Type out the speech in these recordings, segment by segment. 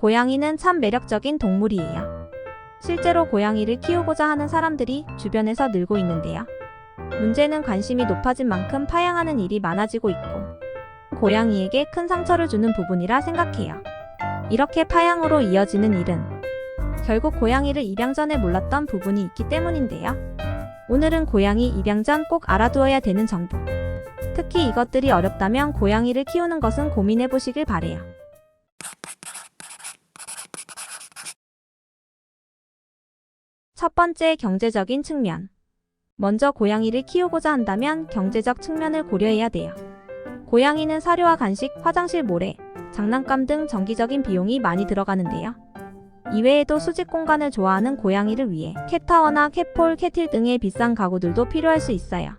고양이는 참 매력적인 동물이에요. 실제로 고양이를 키우고자 하는 사람들이 주변에서 늘고 있는데요. 문제는 관심이 높아진 만큼 파양하는 일이 많아지고 있고, 고양이에게 큰 상처를 주는 부분이라 생각해요. 이렇게 파양으로 이어지는 일은 결국 고양이를 입양 전에 몰랐던 부분이 있기 때문인데요. 오늘은 고양이 입양 전 꼭 알아두어야 되는 정보. 특히 이것들이 어렵다면 고양이를 키우는 것은 고민해 보시길 바래요. 첫 번째 경제적인 측면. 먼저 고양이를 키우고자 한다면 경제적 측면을 고려해야 돼요. 고양이는 사료와 간식, 화장실 모래, 장난감 등 정기적인 비용이 많이 들어가는데요. 이외에도 수직 공간을 좋아하는 고양이를 위해 캣타워나 캣폴, 캣힐 등의 비싼 가구들도 필요할 수 있어요.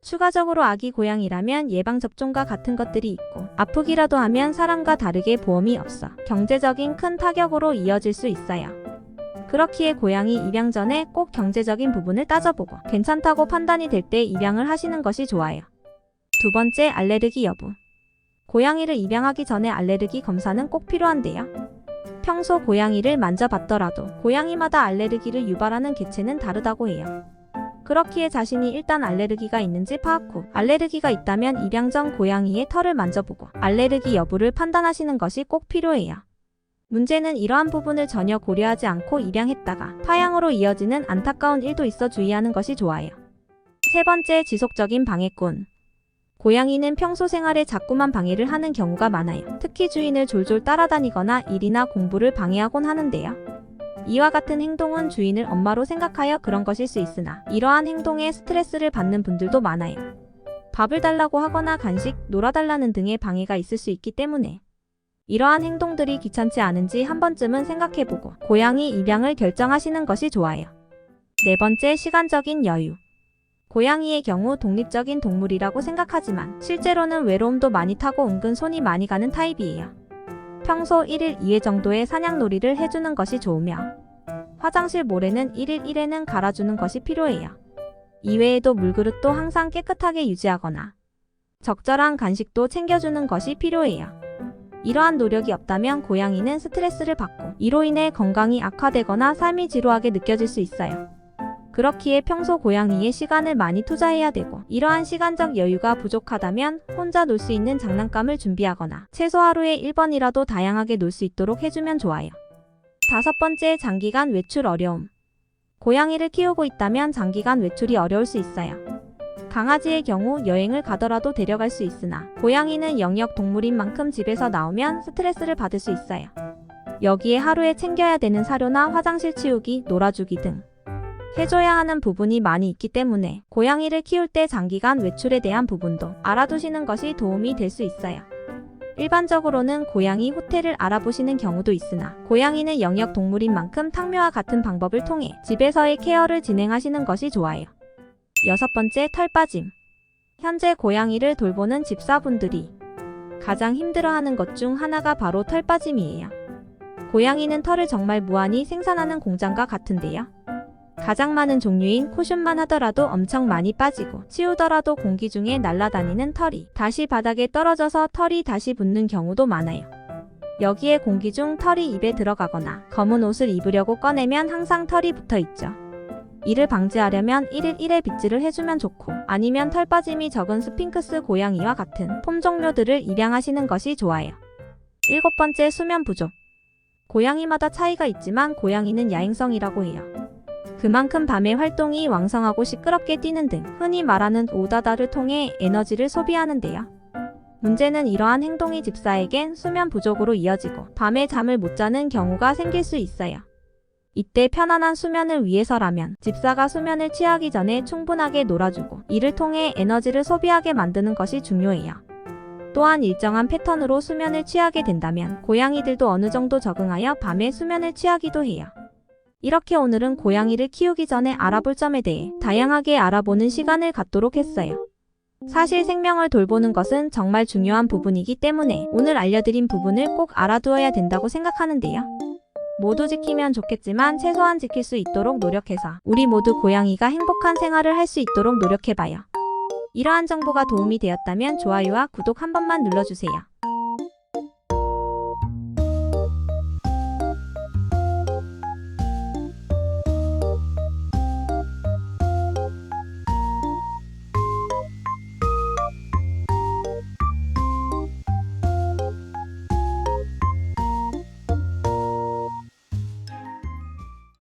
추가적으로 아기 고양이라면 예방접종과 같은 것들이 있고 아프기라도 하면 사람과 다르게 보험이 없어 경제적인 큰 타격으로 이어질 수 있어요. 그렇기에 고양이 입양 전에 꼭 경제적인 부분을 따져보고 괜찮다고 판단이 될 때 입양을 하시는 것이 좋아요. 두 번째, 알레르기 여부. 고양이를 입양하기 전에 알레르기 검사는 꼭 필요한데요. 평소 고양이를 만져봤더라도 고양이마다 알레르기를 유발하는 개체는 다르다고 해요. 그렇기에 자신이 일단 알레르기가 있는지 파악 후 알레르기가 있다면 입양 전 고양이의 털을 만져보고 알레르기 여부를 판단하시는 것이 꼭 필요해요. 문제는 이러한 부분을 전혀 고려하지 않고 입양했다가 파양으로 이어지는 안타까운 일도 있어 주의하는 것이 좋아요. 세 번째, 지속적인 방해꾼. 고양이는 평소 생활에 자꾸만 방해를 하는 경우가 많아요. 특히 주인을 졸졸 따라다니거나 일이나 공부를 방해하곤 하는데요. 이와 같은 행동은 주인을 엄마로 생각하여 그런 것일 수 있으나 이러한 행동에 스트레스를 받는 분들도 많아요. 밥을 달라고 하거나 간식, 놀아달라는 등의 방해가 있을 수 있기 때문에 이러한 행동들이 귀찮지 않은지 한 번쯤은 생각해보고 고양이 입양을 결정하시는 것이 좋아요. 네 번째, 시간적인 여유. 고양이의 경우 독립적인 동물이라고 생각하지만 실제로는 외로움도 많이 타고 은근 손이 많이 가는 타입이에요. 평소 1일 2회 정도의 사냥놀이를 해주는 것이 좋으며 화장실 모래는 1일 1회는 갈아주는 것이 필요해요. 이외에도 물그릇도 항상 깨끗하게 유지하거나 적절한 간식도 챙겨주는 것이 필요해요. 이러한 노력이 없다면 고양이는 스트레스를 받고 이로 인해 건강이 악화되거나 삶이 지루하게 느껴질 수 있어요. 그렇기에 평소 고양이에 시간을 많이 투자해야 되고 이러한 시간적 여유가 부족하다면 혼자 놀 수 있는 장난감을 준비하거나 최소 하루에 1번이라도 다양하게 놀 수 있도록 해주면 좋아요. 다섯 번째, 장기간 외출 어려움. 고양이를 키우고 있다면 장기간 외출이 어려울 수 있어요. 강아지의 경우 여행을 가더라도 데려갈 수 있으나 고양이는 영역 동물인 만큼 집에서 나오면 스트레스를 받을 수 있어요. 여기에 하루에 챙겨야 되는 사료나 화장실 치우기, 놀아주기 등 해줘야 하는 부분이 많이 있기 때문에 고양이를 키울 때 장기간 외출에 대한 부분도 알아두시는 것이 도움이 될 수 있어요. 일반적으로는 고양이 호텔을 알아보시는 경우도 있으나 고양이는 영역 동물인 만큼 탕묘와 같은 방법을 통해 집에서의 케어를 진행하시는 것이 좋아요. 여섯 번째, 털 빠짐. 현재 고양이를 돌보는 집사분들이 가장 힘들어하는 것 중 하나가 바로 털 빠짐이에요. 고양이는 털을 정말 무한히 생산하는 공장과 같은데요. 가장 많은 종류인 코슘만 하더라도 엄청 많이 빠지고 치우더라도 공기 중에 날아다니는 털이 다시 바닥에 떨어져서 털이 다시 붙는 경우도 많아요. 여기에 공기 중 털이 입에 들어가거나 검은 옷을 입으려고 꺼내면 항상 털이 붙어 있죠. 이를 방지하려면 1일 1회 빗질을 해주면 좋고 아니면 털 빠짐이 적은 스핑크스 고양이와 같은 폼 종류들을 입양하시는 것이 좋아요. 일곱 번째 수면 부족. 고양이마다 차이가 있지만 고양이는 야행성이라고 해요. 그만큼 밤에 활동이 왕성하고 시끄럽게 뛰는 등 흔히 말하는 오다다를 통해 에너지를 소비하는데요. 문제는 이러한 행동이 집사에겐 수면 부족으로 이어지고 밤에 잠을 못 자는 경우가 생길 수 있어요. 이때 편안한 수면을 위해서라면 집사가 수면을 취하기 전에 충분하게 놀아주고 이를 통해 에너지를 소비하게 만드는 것이 중요해요. 또한 일정한 패턴으로 수면을 취하게 된다면 고양이들도 어느 정도 적응하여 밤에 수면을 취하기도 해요. 이렇게 오늘은 고양이를 키우기 전에 알아볼 점에 대해 다양하게 알아보는 시간을 갖도록 했어요. 사실 생명을 돌보는 것은 정말 중요한 부분이기 때문에 오늘 알려드린 부분을 꼭 알아두어야 된다고 생각하는데요. 모두 지키면 좋겠지만 최소한 지킬 수 있도록 노력해서 우리 모두 고양이가 행복한 생활을 할 수 있도록 노력해봐요. 이러한 정보가 도움이 되었다면 좋아요와 구독 한 번만 눌러주세요.